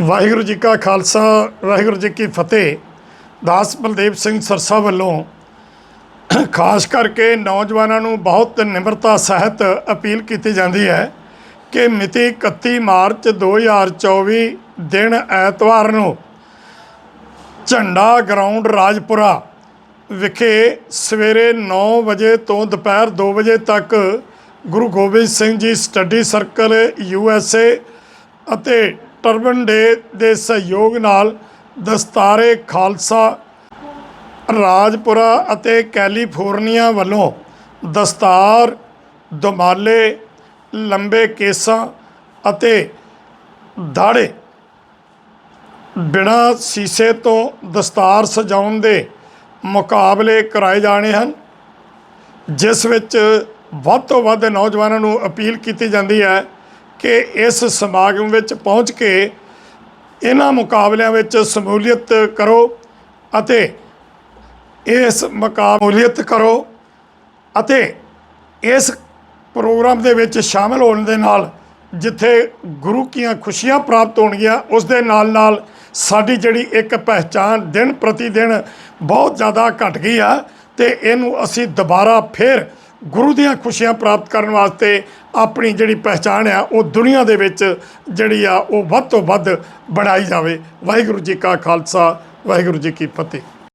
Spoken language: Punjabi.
ਵਾਹਿਗੁਰੂ ਜੀ ਕਾ ਖਾਲਸਾ, ਵਾਹਿਗੁਰੂ ਜੀ ਕੀ ਫਤਿਹ। ਦਾਸ ਬਲਦੇਵ ਸਿੰਘ ਸਰਸਾ ਵੱਲੋਂ ਖਾਸ ਕਰਕੇ ਨੌਜਵਾਨਾਂ ਨੂੰ ਬਹੁਤ ਨਿਮਰਤਾ ਸਹਿਤ ਅਪੀਲ ਕੀਤੀ ਜਾਂਦੀ ਹੈ ਕਿ ਮਿਤੀ 31 ਮਾਰਚ 2024 ਦਿਨ ਐਤਵਾਰ ਨੂੰ ਝੰਡਾ ਗਰਾਊਂਡ ਰਾਜਪੁਰਾ ਵਿਖੇ ਸਵੇਰੇ 9 ਵਜੇ ਤੋਂ ਦੁਪਹਿਰ 2 ਵਜੇ ਤੱਕ Guru Gobind Singh ji study circle, U S A ਅਤੇ ਟਰਬਨ ਡੇ ਦੇ ਸਹਿਯੋਗ ਨਾਲ ਦਸਤਾਰੇ, ਖਾਲਸਾ, ਰਾਜਪੁਰਾ ਅਤੇ ਕੈਲੀਫੋਰਨੀਆ ਵੱਲੋਂ ਦਸਤਾਰ, ਦੁਮਾਲੇ, ਲੰਬੇ ਕੇਸਾਂ ਅਤੇ ਦਾੜੇ ਬਿਨਾਂ ਸੀਸੇ ਤੋਂ ਦਸਤਾਰ ਸਜਾਉਣ ਦੇ ਮੁਕਾਬਲੇ ਕਰਾਏ ਜਾਣੇ ਹਨ, ਜਿਸ ਵਿੱਚ ਵੱਧ ਤੋਂ ਵੱਧ ਨੌਜਵਾਨਾਂ ਨੂੰ ਅਪੀਲ ਕੀਤੀ ਜਾਂਦੀ ਹੈ ਕਿ ਇਸ ਸਮਾਗਮ ਵਿੱਚ ਪਹੁੰਚ ਕੇ ਇਹਨਾਂ ਮੁਕਾਬਲਿਆਂ ਵਿੱਚ ਸ਼ਮੂਲੀਅਤ ਕਰੋ ਅਤੇ ਇਸ ਮੁਕਾਬਲੀਅਤ ਕਰੋ ਅਤੇ ਇਸ ਪ੍ਰੋਗਰਾਮ ਦੇ ਵਿੱਚ ਸ਼ਾਮਲ ਹੋਣ ਦੇ ਨਾਲ ਜਿੱਥੇ ਗੁਰੂ ਕੀਆਂ ਖੁਸ਼ੀਆਂ ਪ੍ਰਾਪਤ ਹੋਣਗੀਆਂ, ਉਸ ਦੇ ਨਾਲ ਨਾਲ ਸਾਡੀ ਜਿਹੜੀ ਇੱਕ ਪਹਿਚਾਨ ਦਿਨ ਪ੍ਰਤੀ ਦਿਨ ਬਹੁਤ ਜ਼ਿਆਦਾ ਘਟ ਗਈ ਆ ਤੇ ਇਹਨੂੰ ਅਸੀਂ ਦੁਬਾਰਾ ਫੇਰ ਗੁਰੂ ਦੀਆਂ ਖੁਸ਼ੀਆਂ ਪ੍ਰਾਪਤ ਕਰਨ ਵਾਸਤੇ ਆਪਣੀ ਜਿਹੜੀ ਪਹਿਚਾਣ ਆ, ਉਹ ਦੁਨੀਆ ਦੇ ਵਿੱਚ ਜਿਹੜੀ ਆ, ਉਹ ਵੱਧ ਤੋਂ ਵੱਧ ਬਣਾਈ ਜਾਵੇ। ਵਾਹਿਗੁਰੂ ਜੀ ਕਾ ਖਾਲਸਾ, ਵਾਹਿਗੁਰੂ ਜੀ ਕੀ ਫਤਿਹ।